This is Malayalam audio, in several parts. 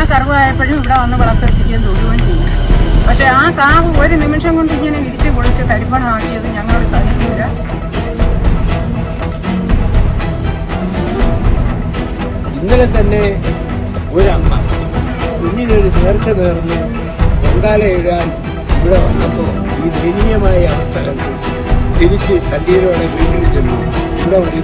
ഞങ്ങൾക്ക് കറുവായപ്പോഴും ഇവിടെ വന്ന് വിളക്കെത്തിക്കുകയും തൊഴുകയും ചെയ്യും പക്ഷെ ആ കാവ് ഒരു നിമിഷം കൊണ്ട് ഇങ്ങനെ ഇടിച്ച് പൊളിച്ച് കരിപ്പണമാക്കിയത് ഞങ്ങൾ സഹിക്കില്ല ഇന്നലെ തന്നെ ഒരമ്മ കുഞ്ഞിനൊരു നേർച്ച നേർന്ന് പൊങ്കാല എഴുതാൻ ഇവിടെ വന്നപ്പോൾ ഈ ദയനീയമായ അവസ്ഥ തിരിച്ച് കണ്ടീരോടെ വീട്ടിൽ ചെന്നു. ഇവിടെ ഒരു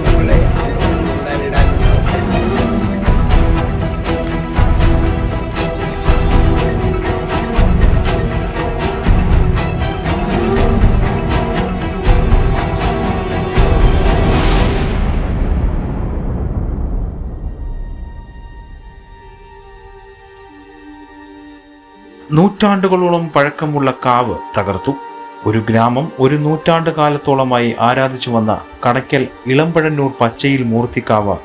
നൂറ്റാണ്ടുകളോളം പഴക്കമുള്ള കാവ് തകർത്തു. ഒരു ഗ്രാമം ഒരു നൂറ്റാണ്ട് കാലത്തോളമായി ആരാധിച്ചു വന്ന കടയ്ക്കൽ ഇളമ്പഴന്നൂർ പച്ചയിൽ മൂർത്തിക്കാവ്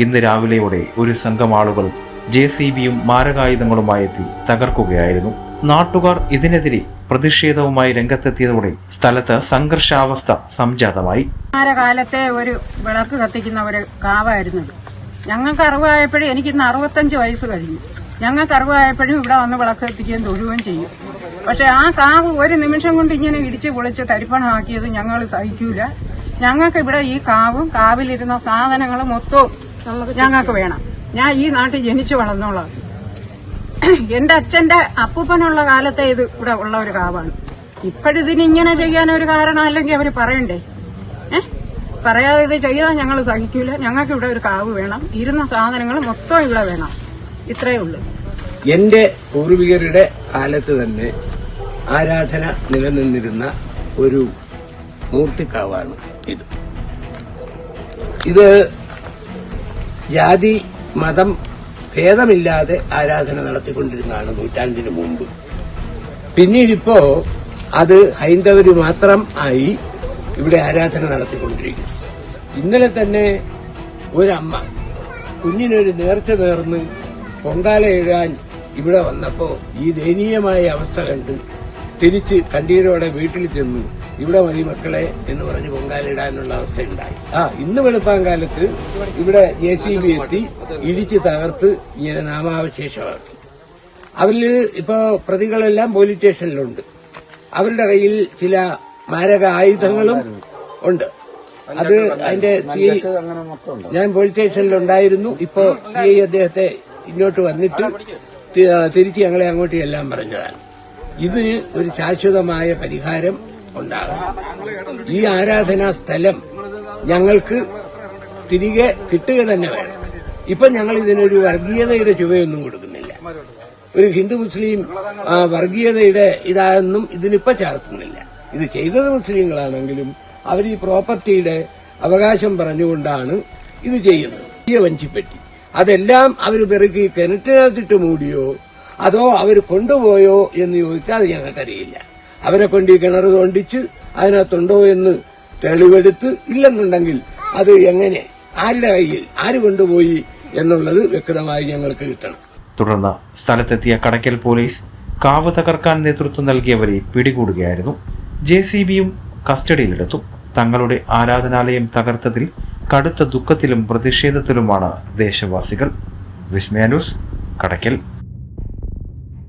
ഇന്ന് രാവിലെയോടെ ഒരു സംഘം ആളുകൾ ജെ സി ബിയും മാരകായുധങ്ങളുമായി എത്തി തകർക്കുകയായിരുന്നു. നാട്ടുകാർ ഇതിനെതിരെ പ്രതിഷേധവുമായി രംഗത്തെത്തിയതോടെ സ്ഥലത്ത് സംഘർഷാവസ്ഥ സംജാതമായി. കാലത്തെ ഒരു വിളക്ക് കത്തിക്കുന്ന ഒരു കാവായിരുന്നു ഞങ്ങൾക്ക് അറിവായപ്പോഴേ എനിക്കിന്ന് അറുപത്തഞ്ച് വയസ്സ് കഴിഞ്ഞു. ഞങ്ങൾക്ക് അറിവായപ്പോഴും ഇവിടെ വന്ന് വിളക്ക് എത്തിക്കുകയും തൊഴുകയും ചെയ്യും. പക്ഷെ ആ കാവ് ഒരു നിമിഷം കൊണ്ട് ഇങ്ങനെ ഇടിച്ച് പൊളിച്ച് കരിപ്പണമാക്കിയത് ഞങ്ങൾ സഹിക്കൂല. ഞങ്ങൾക്ക് ഇവിടെ ഈ കാവും കാവിലിരുന്ന സാധനങ്ങൾ മൊത്തവും ഞങ്ങൾക്ക് വേണം. ഞാൻ ഈ നാട്ടിൽ ജനിച്ചു വളർന്നുള്ളത്. എന്റെ അച്ഛന്റെ അപ്പൂപ്പനുള്ള കാലത്തെ ഇത് ഇവിടെ ഉള്ള ഒരു കാവാണ്. ഇപ്പോഴിതിന് ഇങ്ങനെ ചെയ്യാൻ ഒരു കാരണം അല്ലെങ്കിൽ അവർ പറയണ്ടേ? പറയാതെ ഇത് ചെയ്താൽ ഞങ്ങൾ സഹിക്കൂല. ഞങ്ങൾക്ക് ഇവിടെ ഒരു കാവ് വേണം. ഇരുന്ന സാധനങ്ങൾ മൊത്തം ഇവിടെ വേണം. ഇത്രയേ ഉള്ളൂ. എന്റെ പൂർവികരുടെ കാലത്ത് തന്നെ ആരാധന നിലനിന്നിരുന്ന ഒരു മൂർത്തിക്കാവാണ് ഇത്. ഇത് ജാതി മതം ഭേദമില്ലാതെ ആരാധന നടത്തിക്കൊണ്ടിരുന്നതാണ് നൂറ്റാണ്ടിന് മുമ്പ്. പിന്നീടിപ്പോ അത് ഹൈന്ദവര് മാത്രം ആയി ഇവിടെ ആരാധന നടത്തിക്കൊണ്ടിരിക്കുന്നു. ഇന്നലെ തന്നെ ഒരമ്മ കുഞ്ഞിനൊരു നേർച്ച നേർന്ന് പൊങ്കാല എഴുതാൻ ഇവിടെ വന്നപ്പോൾ ഈ ദയനീയമായ അവസ്ഥ കണ്ട് തിരിച്ച് കണ്ടീരോടെ വീട്ടിൽ ചെന്നു. ഇവിടെ മതി മക്കളെ എന്ന് പറഞ്ഞ് പൊങ്കാല ഇടാനുള്ള അവസ്ഥ ഉണ്ടായി. ആ ഇന്ന് വെളുപ്പാൻ കാലത്ത് ഇവിടെ ജെ സി ബി എത്തി ഇടിച്ച് തകർത്ത് ഇങ്ങനെ നാമാവശേഷമാക്കി. അവരിൽ ഇപ്പോ പ്രതികളെല്ലാം പോലീസ് സ്റ്റേഷനിലുണ്ട്. അവരുടെ കയ്യിൽ ചില മാരക ആയുധങ്ങളും ഉണ്ട്. അത് അതിന്റെ സി ഐ ഞാൻ പോലീസ് സ്റ്റേഷനിലുണ്ടായിരുന്നു ഇപ്പോ സി ഐ അദ്ദേഹത്തെ ഇങ്ങോട്ട് വന്നിട്ട് തിരിച്ച് ഞങ്ങളെ അങ്ങോട്ട് എല്ലാം പറഞ്ഞതാണ്. ഇതിന് ഒരു ശാശ്വതമായ പരിഹാരം ഉണ്ടാകും ഈ ആരാധനാ സ്ഥലം ഞങ്ങൾക്ക് തിരികെ കിട്ടുക തന്നെ വേണം. ഇപ്പൊ ഞങ്ങൾ ഇതിനൊരു വർഗീയതയുടെ ചുവയൊന്നും കൊടുക്കുന്നില്ല. ഒരു ഹിന്ദു മുസ്ലിം വർഗീയതയുടെ ഇതാണെന്നും ഇതിനിപ്പോ ചേർക്കുന്നില്ല ഇത് ചെയ്തത് മുസ്ലിങ്ങളാണെങ്കിലും അവർ ഈ പ്രോപ്പർട്ടിയുടെ അവകാശം പറഞ്ഞുകൊണ്ടാണ് ഇത് ചെയ്യുന്നത്. വഞ്ചിപ്പെട്ടി അതെല്ലാം അവർ പെറുക്കി കിണറ്റിനകത്തിട്ട് മൂടിയോ? അതോ അവർ കൊണ്ടുപോയോ എന്ന് ചോദിച്ചാൽ അത് ഞങ്ങൾക്കറിയില്ല. അവരെ കൊണ്ട് ഈ കിണർ തോണ്ടിച്ച് അതിനകത്തുണ്ടോ എന്ന് തെളിവെടുത്ത് ഇല്ലെന്നുണ്ടെങ്കിൽ അത് എങ്ങനെ? ആരുടെ കയ്യിൽ? ആര് കൊണ്ടുപോയി എന്നുള്ളത് വ്യക്തമായി ഞങ്ങൾക്ക് കിട്ടണം. തുടർന്ന് സ്ഥലത്തെത്തിയ കടയ്ക്കൽ പോലീസ് കാവ് തകർക്കാൻ നേതൃത്വം നൽകിയവരെ പിടികൂടുകയായിരുന്നു. ജെ സി ബിയും കസ്റ്റഡിയിലെടുത്തു. തങ്ങളുടെ ആരാധനാലയം തകർത്തതിൽ കടുത്ത ദുഃഖത്തിലും പ്രതിഷേധത്തിലുമാണ് ദേശവാസികൾ. വിസ്മയ ന്യൂസ് കടയ്ക്കൽ